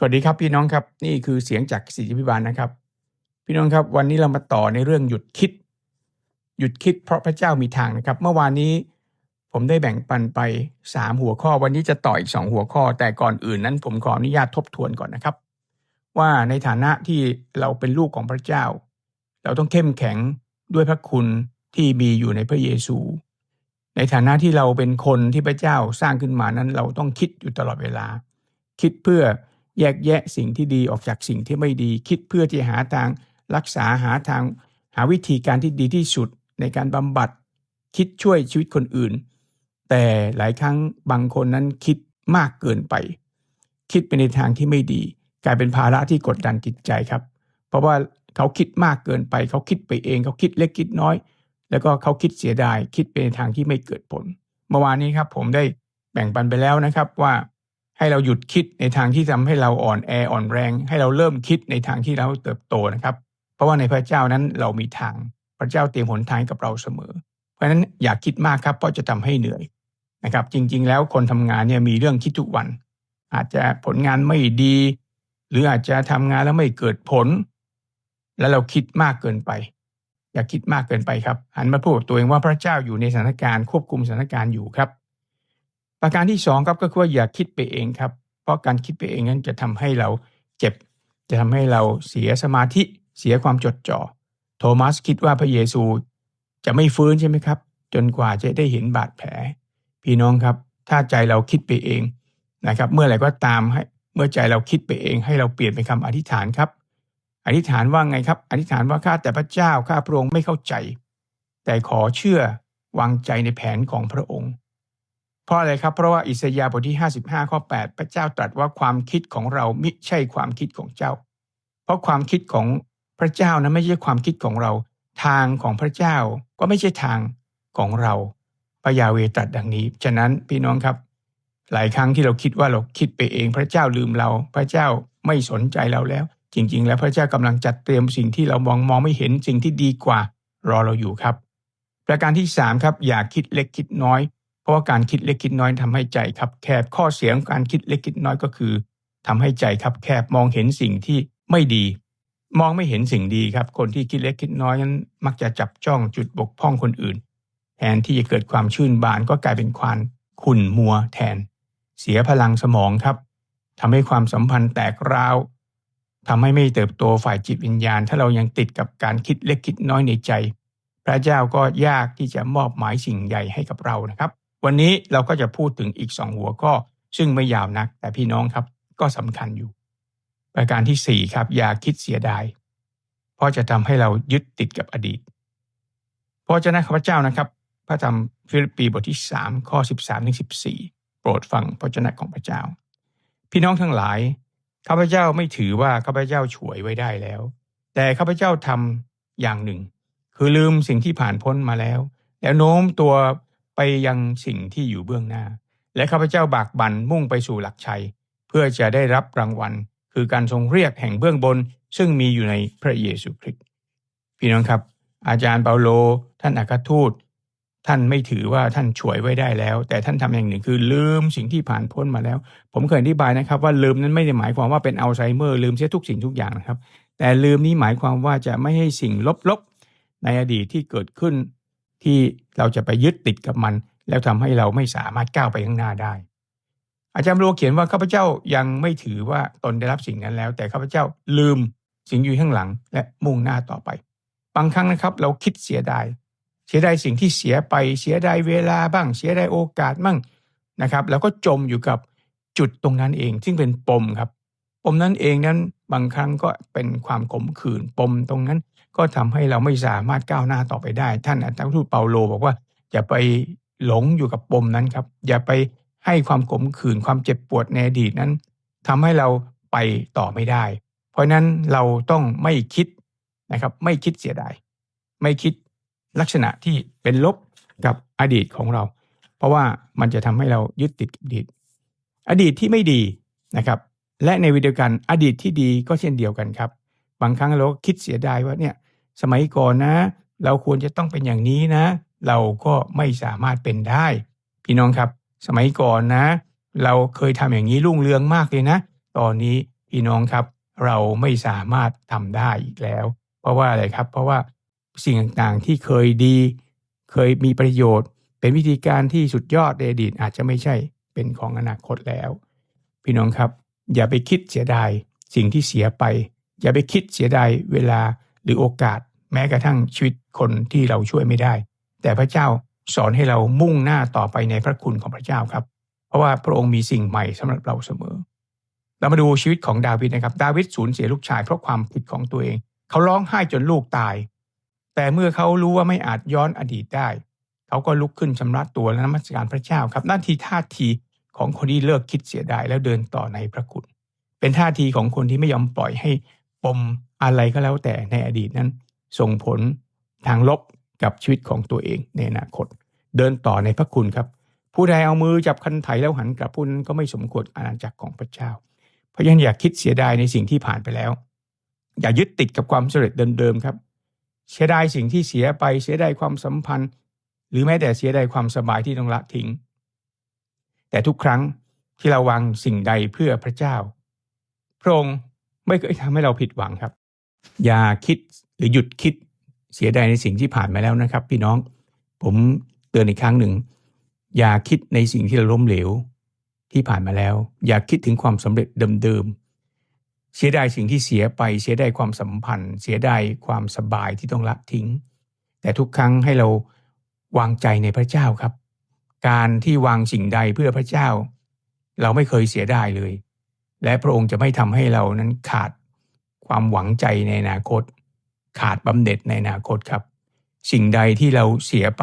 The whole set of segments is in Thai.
สวัสดีครับพี่น้องครับนี่คือเสียงจากศิริพิบาลนะครับ พี่น้องครับวันนี้เรามาต่อในเรื่องหยุดคิด หยุดคิดเพราะพระเจ้ามีทางนะครับ เมื่อวานนี้ผมได้แบ่งปันไป 3 หัวข้อ วันนี้จะต่ออีก 2 หัวข้อ แต่ก่อนอื่นนั้น ผมขออนุญาตทบทวนก่อนนะครับ ว่าในฐานะที่เราเป็นลูกของพระเจ้า เราต้องเข้มแข็งด้วยพระคุณที่มีอยู่ในพระเยซู ในฐานะที่เราเป็นคนที่พระเจ้าสร้างขึ้นมานั้น เราต้องคิดอยู่ตลอดเวลา คิดเพื่อ แยกแยะสิ่งที่ดีออกจากสิ่งที่ไม่ดี คิดเพื่อที่หาทางรักษาหาทางหาวิธีการที่ดีที่สุดในการบำบัด คิดช่วยชีวิตคนอื่น แต่หลายครั้งบางคนนั้นคิดมากเกินไป คิดไปในทางที่ไม่ดี กลายเป็นภาระที่กดดันจิตใจครับ เพราะว่าเขาคิดมากเกินไป เขาคิดไปเอง เขาคิดเล็กคิดน้อย แล้วก็เขาคิดเสียดาย คิดไปในทางที่ไม่เกิดผล เมื่อวานนี้ครับ ผมได้แบ่งปันไปแล้วนะครับว่า ให้เราหยุดคิดในทางที่ทำให้เราอ่อนแออ่อนแรง ให้เราเริ่มคิดในทางที่เราเติบโตนะครับ เพราะว่าในพระเจ้านั้นเรามีทางพระเจ้าเตรียมหนทางกับเราเสมอ เพราะฉะนั้นอย่าคิดมากครับ เพราะจะทำให้เหนื่อยนะครับ จริง ๆ แล้วคนทำงานเนี่ยมีเรื่องคิดทุกวัน อาจจะผลงานไม่ดี หรืออาจจะทำงานแล้วไม่เกิดผล แล้วเราคิดมากเกินไป อย่าคิดมากเกินไปครับหันมาพูดตัวเองว่าพระเจ้าอยู่ในสถานการณ์ควบคุมสถานการณ์อยู่ครับ ประการที่สองครับก็คือว่าอย่าคิดไปเองครับ เพราะการคิดไปเองนั้นจะทำให้เราเจ็บ จะทำให้เราเสียสมาธิเสียความจดจ่อ โทมัสคิดว่าพระเยซูจะไม่ฟื้นใช่ไหมครับ จนกว่าจะได้เห็นบาดแผล พี่น้องครับ ถ้าใจเราคิดไปเองนะครับ เมื่อไหร่ก็ตามให้เมื่อใจเราคิดไปเอง ให้เราเปลี่ยนเป็นคำอธิษฐานครับ อธิษฐานว่าไงครับ อธิษฐานว่าข้าแต่พระเจ้าข้าพระองค์ไม่เข้าใจ แต่ขอเชื่อวางใจในแผนของพระองค์ เพราะอะไรครับ เพราะว่าอิสยาห์บทที่ 55 ข้อ 8 พระเจ้าตรัสว่าความคิดของเรามิใช่ความคิดของเจ้า เพราะความคิดของพระเจ้านั้นไม่ใช่ความคิดของเรา ทางของพระเจ้าก็ไม่ใช่ทางของเราพระยาเวตรัสดังนี้ ฉะนั้นพี่น้องครับ หลายครั้งที่เราคิดว่าเราคิดไปเอง พระเจ้าลืมเรา พระเจ้าไม่สนใจเราแล้ว จริง ๆ แล้วพระเจ้ากำลังจัดเตรียมสิ่งที่เรามองมองไม่เห็นสิ่งที่ดีกว่า รอเราอยู่ครับ ประการที่3ครับอย่าคิดเล็กคิดน้อย ราะว่าการคิดเล็กคิดน้อยทำให้ใจครับแคบข้อเสียงการคิดเล็กคิดน้อยก็คือทำให้ใจครับแคบมองเห็นสิ่งที่ไม่ดี มองไม่เห็นสิ่งดีครับ คนที่คิดเล็กคิดน้อยนั้น มักจะจับจ้องจุดบกพร่องคนอื่น แทนที่จะเกิดความชื่นบานก็กลายเป็นควานขุ่นมัวแทน เสียพลังสมองครับทำให้ความสัมพันธ์แตกร้าวทำให้ไม่เติบโตฝ่ายจิตวิญญาณ ถ้าเรายังติดกับการคิดเล็กคิดน้อยในใจ พระเจ้าก็ยากที่จะมอบหมายสิ่งใหญ่ให้กับเรานะครับ วันนี้เราก็จะพูดถึงอีกสองหัวข้อ ซึ่งไม่ยาวนัก แต่พี่น้องครับก็สำคัญอยู่ ประการที่สี่ครับ อย่าคิดเสียดาย เพราะจะทำให้เรายึดติดกับอดีตพระเจ้าข้าพเจ้านะครับ พระธรรมฟิลิปปีบทที่สามข้อสิบสามถึงสิบสี่โปรดฟังพระเจ้าของพระเจ้า พี่น้องทั้งหลายข้าพเจ้าไม่ถือว่าข้าพเจ้าฉวยไว้ได้แล้ว แต่ข้าพเจ้าทำอย่างหนึ่ง คือลืมสิ่งที่ผ่านพ้นมาแล้ว แล้วโน้มตัว ไปยังสิ่งที่อยู่เบื้องหน้า และข้าพเจ้าบากบั่นมุ่งไปสู่หลักชัย เพื่อจะได้รับรางวัล คือการทรงเรียกแห่งเบื้องบน ซึ่งมีอยู่ในพระเยซูคริสต์พี่น้องครับ อาจารย์เปาโล ท่านอัครทูต ท่านไม่ถือว่าท่านช่วยไว้ได้แล้ว แต่ท่านทำอย่างหนึ่งคือลืมสิ่งที่ผ่านพ้นมาแล้ว ผมเคยอธิบายนะครับ ว่าลืมนั้นไม่ได้หมายความว่าเป็นอัลไซเมอร์ลืมเสียทุกสิ่งทุกอย่างนะครับ แต่ลืมนี้หมายความว่าจะไม่ให้สิ่งลบๆในอดีตที่เกิดขึ้น ที่เราจะไปยึดติดกับมัน แล้วทำให้เราไม่สามารถก้าวไปข้างหน้าได้ อาจารย์โรเขียนว่าข้าพเจ้ายังไม่ถือว่าตนได้รับสิ่งนั้นแล้ว แต่ข้าพเจ้าลืมสิ่งอยู่ข้างหลังและมุ่งหน้าต่อไป บางครั้งนะครับ เราคิดเสียดาย เสียดายสิ่งที่เสียไปเสียดายเวลาบ้าง เสียดายโอกาสบ้างนะครับ แล้วก็จมอยู่กับจุดตรงนั้นเอง ซึ่งเป็นปมครับ ปมนั้นเองนั้นบางครั้งก็เป็นความขมขื่นปมตรงนั้น ก็ทำให้เราไม่สามารถก้าวหน้าต่อไปได้ ท่านอาจารย์ทูตเปาโลบอกว่า อย่าไปหลงอยู่กับปมนั้นครับ อย่าไปให้ความขมขื่นความเจ็บปวดในอดีตนั้นทำให้เราไปต่อไม่ได้ เพราะนั้นเราต้องไม่คิดนะครับ ไม่คิดเสียดายไม่คิดลักษณะที่เป็นลบกับอดีตของเรา เพราะว่ามันจะทำให้เรายึดติดกับอดีต อดีตที่ไม่ดีนะครับ และในวิดีโอกันอดีตที่ดีก็เช่นเดียวกันครับ บางครั้งเราคิดเสียดายว่าเนี่ย สมัยก่อนนะ เราควรจะต้องเป็นอย่างนี้นะ เราก็ไม่สามารถเป็นได้ พี่น้องครับ สมัยก่อนนะ เราเคยทำอย่างนี้รุ่งเรืองมากเลยนะ ตอนนี้พี่น้องครับ เราไม่สามารถทำได้อีกแล้ว เพราะว่าอะไรครับ เพราะว่าสิ่งต่างๆที่เคยดี เคยมีประโยชน์ เป็นวิธีการที่สุดยอดในอดีตอาจจะไม่ใช่เป็นของอนาคตแล้ว พี่น้องครับ อย่าไปคิดเสียดายสิ่งที่เสียไป อย่าไปคิดเสียดายเวลาหรือโอกาส แม้กระทั่งชีวิตคนที่เราช่วยไม่ได้ แต่พระเจ้าสอนให้เรามุ่งหน้าต่อไปในพระคุณของพระเจ้าครับ เพราะว่าพระองค์มีสิ่งใหม่สำหรับเราเสมอ เรามาดูชีวิตของดาวิดนะครับ ดาวิดสูญเสียลูกชายเพราะความผิดของตัวเอง เขาร้องไห้จนลูกตาย แต่เมื่อเขารู้ว่าไม่อาจย้อนอดีตได้ เขาก็ลุกขึ้นชำระตัวและนมัสการพระเจ้าครับ นั่นทีท่าทีของคนที่เลิกคิดเสียดายแล้วเดินต่อในพระคุณ เป็นท่าทีของคนที่ไม่ยอมปล่อยให้ปมอะไรก็แล้วแต่ในอดีตนั้น ส่งผลทางลบกับชีวิตของตัวเองในอนาคต เดินต่อในพระคุณครับ ผู้ใดเอามือจับคันไถแล้วหันกลับผู้นั้นก็ไม่สมควรอาณาจักรของพระเจ้า เพราะฉะนั้นอย่าคิดเสียดายในสิ่งที่ผ่านไปแล้ว อย่ายึดติดกับความสำเร็จเดิมๆครับ เสียดายสิ่งที่เสียไปเสียดายความสัมพันธ์ หรือแม้แต่เสียดายความสบายที่ต้องละทิ้ง แต่ทุกครั้งที่เราวางสิ่งใดเพื่อพระเจ้า พระองค์ไม่เคยทำให้เราผิดหวังครับ อย่าคิด หรือหยุดคิดเสียดายในสิ่งที่ผ่านมาแล้วนะครับ พี่น้องผมเตือนอีกครั้งหนึ่ง อย่าคิดในสิ่งที่เราล้มเหลวที่ผ่านมาแล้ว อย่าคิดถึงความสำเร็จเดิมๆเสียดายสิ่งที่เสียไป เสียดายความสัมพันธ์ เสียดายความสบายที่ต้องละทิ้ง แต่ทุกครั้งให้เราวางใจในพระเจ้าครับ การที่วางสิ่งใดเพื่อพระเจ้า เราไม่เคยเสียดายเลย และพระองค์จะไม่ทำให้เรานั้นขาดความหวังใจในอนาคต ขาดบำเหน็จในอนาคตครับ สิ่งใดที่เราเสียไป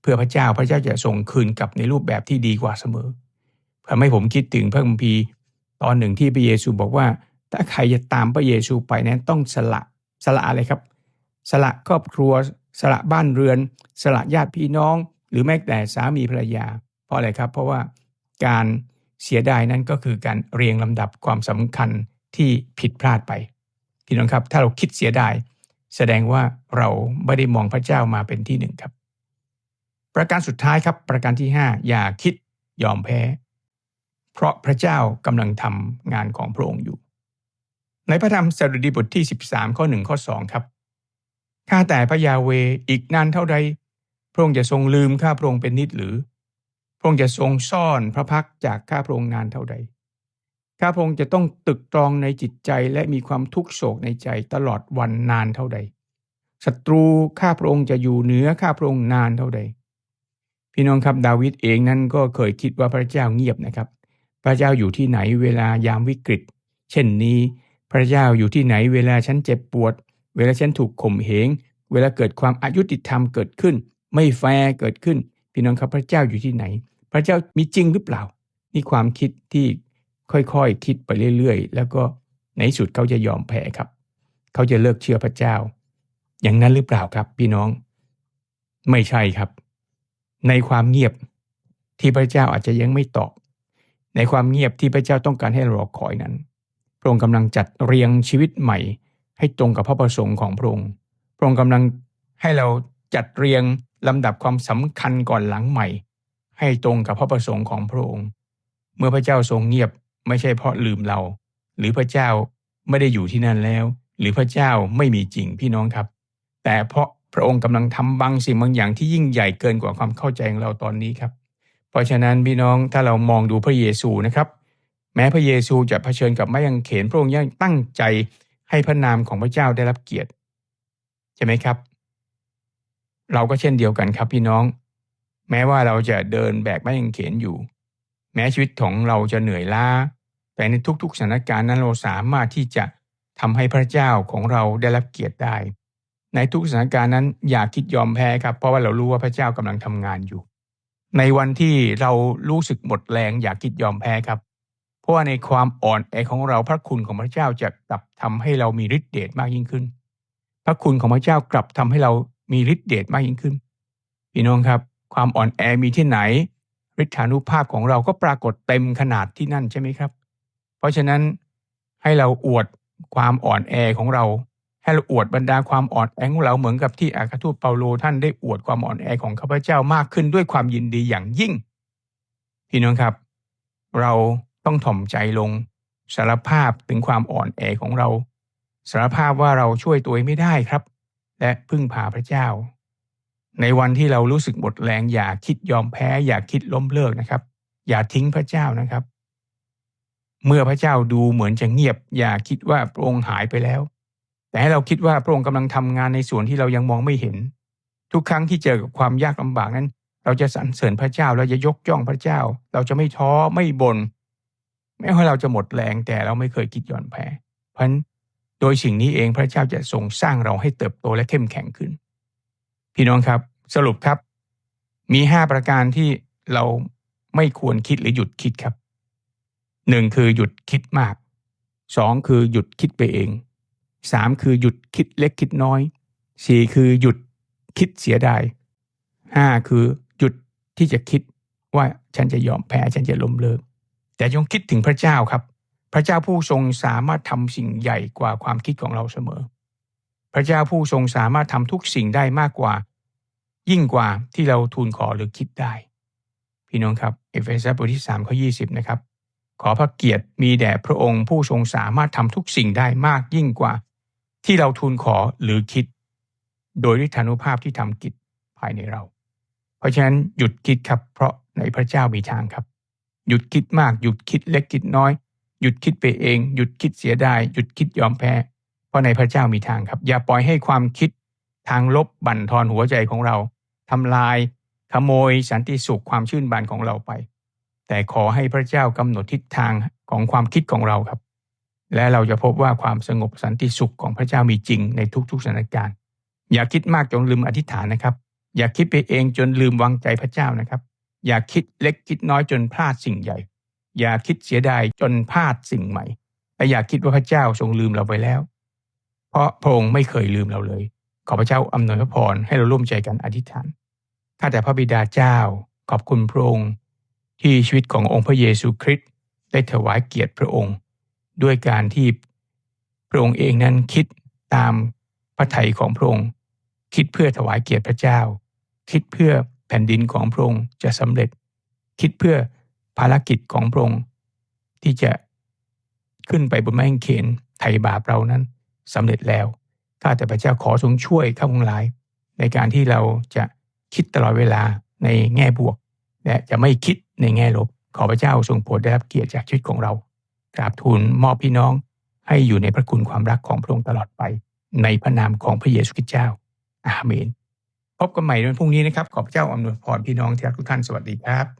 เพื่อพระเจ้าพระเจ้าจะส่งคืนกลับในรูปแบบที่ดีกว่าเสมอทำให้ผมคิดถึงพระคัมภีร์ตอนหนึ่งที่พระเยซูบอกว่า ถ้าใครจะตามพระเยซูไปนั้นต้องสละสละอะไรครับ สละครอบครัว สละบ้านเรือน สละญาติพี่น้อง หรือแม้แต่สามีภรรยา เพราะอะไรครับ เพราะว่าการเสียดายนั้นก็คือการเรียงลำดับความสำคัญที่ผิดพลาดไปพี่น้องครับ ถ้าเราคิดเสียดาย แสดงว่าเราไม่ได้มองพระเจ้ามาเป็นที่หนึ่งครับ ประการสุดท้ายครับ ประการที่ 5 อย่าคิดยอมแพ้ เพราะพระเจ้ากำลังทำงานของพระองค์อยู่ ในพระธรรมสดุดีบทที่ 13 ข้อ1ข้อ2ครับข้าแต่พระยาเวอีกนานเท่าใดพระองค์จะทรงลืมข้าพระองค์เป็นนิดหรือ พระองค์จะทรงซ่อนพระพักจากข้าพระองค์นานเท่าใด ข้าพระองค์จะต้องตึกตรองในจิตใจและมีความทุกโศกในใจตลอดวันนานเท่าใดศัตรูข้าพระองค์จะอยู่เหนือข้าพระองค์นานเท่าใด พี่น้องครับดาวิดเองนั้นก็เคยคิดว่าพระเจ้าเงียบนะครับ พระเจ้าอยู่ที่ไหนเวลายามวิกฤต เช่นนี้ พระเจ้าอยู่ที่ไหนเวลาฉันเจ็บปวด เวลาฉันถูกข่มเหง เวลาเกิดความอายุติธรรมเกิดขึ้น ไม่แฟร์เกิดขึ้น พี่น้องครับพระเจ้าอยู่ที่ไหน พระเจ้ามีจริงหรือเปล่า นี่ความคิดที่ ค่อยๆคคิดไปเรื่อยๆ แล้วก็ในสุดเขาจะยอมแพ้ครับ เขาจะเลิกเชื่อพระเจ้า อย่างนั้นหรือเปล่าครับ พี่น้อง ไม่ใช่ครับ ในความเงียบที่พระเจ้าอาจจะยังไม่ตอบ ในความเงียบที่พระเจ้าต้องการให้เรารอคอยนั้น พระองค์กำลังจัดเรียงชีวิตใหม่ ให้ตรงกับพระประสงค์ของพระองค์ พระองค์กำลังให้เราจัดเรียงลำดับความสำคัญก่อนหลังใหม่ ให้ตรงกับพระประสงค์ของพระองค์ เมื่อพระเจ้าทรงเงียบ ไม่ใช่เพราะลืมเรา หรือพระเจ้าไม่ได้อยู่ที่นั่นแล้ว หรือพระเจ้าไม่มีจริงพี่น้องครับ แต่เพราะพระองค์กำลังทำบางสิ่งบางอย่างที่ยิ่งใหญ่เกินกว่าความเข้าใจของเราตอนนี้ครับ เพราะฉะนั้นพี่น้องถ้าเรามองดูพระเยซูนะครับ แม้พระเยซูจะเผชิญกับไม้กางเขนพระองค์ยังตั้งใจให้พระนามของพระเจ้าได้รับเกียรติใช่ไหมครับ เราก็เช่นเดียวกันครับพี่น้อง แม้ว่าเราจะเดินแบกไม้กางเขนอยู่ แม้ชีวิตของเราจะเหนื่อยล้า แต่ในทุกๆสถานการณ์นั้นเราสามารถที่จะทำให้พระเจ้าของเราได้รับเกียรติได้ ในทุกสถานการณ์นั้นอย่าคิดยอมแพ้ครับ เพราะว่าเรารู้ว่าพระเจ้ากำลังทำงานอยู่ ในวันที่เรารู้สึกหมดแรงอย่าคิดยอมแพ้ครับ เพราะว่าในความอ่อนแอของเราพระคุณของพระเจ้าจะกลับทำให้เรามีฤทธิเดชมากยิ่งขึ้น พระคุณของพระเจ้ากลับทำให้เรามีฤทธิเดชมากยิ่งขึ้นพี่น้องครับ ความอ่อนแอมีที่ไหนฤทธานุภาพของเราก็ปรากฏเต็มขนาดที่นั่นใช่ไหมครับ เพราะฉะนั้นให้เราอวดความอ่อนแอของเรา ให้เราอวดบรรดาความอ่อนแอของเราเหมือนกับที่อาคาทูตเปาโลท่านได้อวดความอ่อนแอของข้าพเจ้ามากขึ้นด้วยความยินดีอย่างยิ่ง พี่น้องครับ เราต้องถ่อมใจลงสารภาพถึงความอ่อนแอของเรา สารภาพว่าเราช่วยตัวเองไม่ได้ครับ และพึ่งพาพระเจ้า ในวันที่เรารู้สึกหมดแรงอย่าคิดยอมแพ้ อย่าคิดล้มเลิกนะครับ อย่าทิ้งพระเจ้านะครับ เมื่อพระเจ้าดูเหมือนจะเงียบ อย่าคิดว่าพระองค์หายไปแล้ว แต่ให้เราคิดว่าพระองค์กำลังทำงานในส่วนที่เรายังมองไม่เห็น ทุกครั้งที่เจอกับความยากลำบากนั้น เราจะสรรเสริญพระเจ้าเราจะยกย่องพระเจ้า เราจะไม่ท้อไม่บน่นแม้ว่าเราจะหมดแรงแต่เราไม่เคยคิดหย่อนแพ้ เพราะโดยสิ่งนี้เองพระเจ้าจะทรงสร้างเราให้เติบโตและเข้มแข็งขึ้น พี่น้องครับ สรุปครับ มีห้าประการที่เราไม่ควรคิดหรือหยุดคิดครับ หนึ่งคือหยุดคิดมากสองคือหยุดคิดไปเองสามคือหยุดคิดเล็กคิดน้อยสี่คือหยุดคิดเสียดายห้าคือหยุดที่จะคิดว่าฉันจะยอมแพ้ฉันจะล้มเลิก แต่จงคิดถึงพระเจ้าครับ พระเจ้าผู้ทรงสามารถทำสิ่งใหญ่กว่าความคิดของเราเสมอ พระเจ้าผู้ทรงสามารถทำทุกสิ่งได้มากกว่า ยิ่งกว่าที่เราทูลขอหรือคิดได้ พี่น้องครับเอเฟซัสบทที่3ข้อ20นะครับ ขอพระเกียรติมีแด่พระองค์ผู้ทรงสามารถทำทุกสิ่งได้มากยิ่งกว่า ที่เราทูลขอหรือคิด โดยฤทธานุภาพที่ทำกิจภายในเรา เพราะฉะนั้นหยุดคิดครับ เพราะในพระเจ้ามีทางครับ หยุดคิดมากหยุดคิดเล็กคิดน้อย หยุดคิดไปเอง หยุดคิดเสียดายหยุดคิดยอมแพ้ เพราะในพระเจ้ามีทางครับ อย่าปล่อยให้ความคิดทางลบบั่นทอนหัวใจของเราทำลายขโมยสันติสุขความชื่นบานของเราไป แต่ขอให้พระเจ้ากำหนดทิศทางของความคิดของเราครับ และเราจะพบว่าความสงบสันติสุขของพระเจ้ามีจริงในทุกๆสถานการณ์ อย่าคิดมากจนลืมอธิษฐานนะครับ อย่าคิดไปเองจนลืมวางใจพระเจ้านะครับ อย่าคิดเล็กคิดน้อยจนพลาดสิ่งใหญ่ อย่าคิดเสียดายจนพลาดสิ่งใหม่และอย่าคิดว่าพระเจ้าทรงลืมเราไปแล้ว เพราะพระองค์ไม่เคยลืมเราเลย ขอพระเจ้าอำนวยพระพรให้เราร่วมใจกันอธิษฐานข้าแต่พระบิดาเจ้า ขอบคุณพระองค์ ที่ชีวิตขององค์พระเยซูคริสต์ได้ถวายเกียรติพระองค์ ด้วยการที่พระองค์เองนั้นคิดตามพระทัยของพระองค์ คิดเพื่อถวายเกียรติพระเจ้า คิดเพื่อแผ่นดินของพระองค์จะสำเร็จ คิดเพื่อภารกิจของพระองค์ที่จะขึ้นไปบนไม้กางเขนไถ่บาปเรานั้นสำเร็จแล้วข้าแต่พระเจ้าขอทรงช่วยข้าพงหลาย ในการที่เราจะคิดตลอดเวลาในแง่บวก และจะไม่คิดในแง่ลบ ขอพระเจ้าทรงโปรดได้รับเกียรติจากชีวิตของเรากราบทูลมอบพี่น้องให้อยู่ในพระคุณความรักของพระองค์ตลอดไป ในพระนามของพระเยซูคริสต์เจ้า อาเมน พบกันใหม่ในวันพรุ่งนี้นะครับ ขอพระเจ้าอำนวยพรพี่น้องที่รักทุกท่านสวัสดีครับ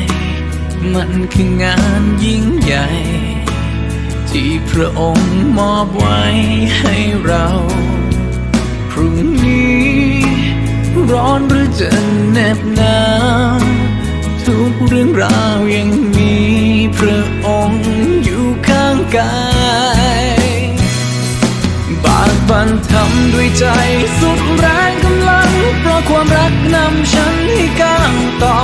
มันคืองานยิ่งใหญ่ ที่พระองค์มอบไว้ให้เรา พรุ่งนี้ ร้อนหรือจะเหน็บหนาวทุกเรื่องราวยังมีพระองค์อยู่ข้างกายบากบันทำด้วยใจสุดแรงกำลัง เพราะความรักนำฉันให้ก้าวต่อ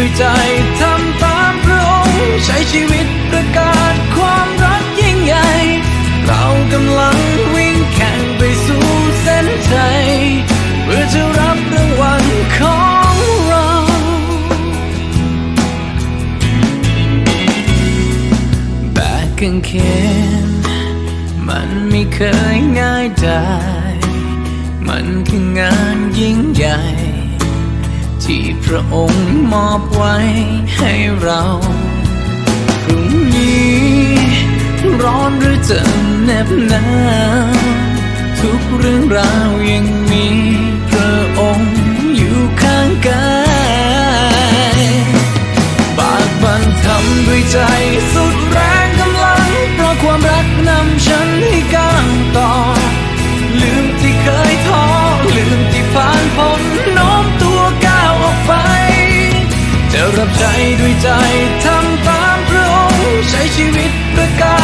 ด้วยใจทำตามพระองค์ใช้ชีวิตประกาศความรักยิ่งใหญ่ เรากำลังวิ่งแข่งไปสู่เส้นชัยเพื่อจะรับรางวัลของเราแบกกางเขนมันไม่เคยง่ายได้ มันคืองานยิ่งใหญ่ ที่พระองค์มอบไว้ให้เราพรุ่งนี้ ร้อนหรือจะเหน็บหนาวทุกเรื่องราวยังมีพระองค์อยู่ข้างกายบากบันทำด้วยใจสุดแรงับใจด้วยใจทำตามพระองค์ใช้ชีวิตประกาศ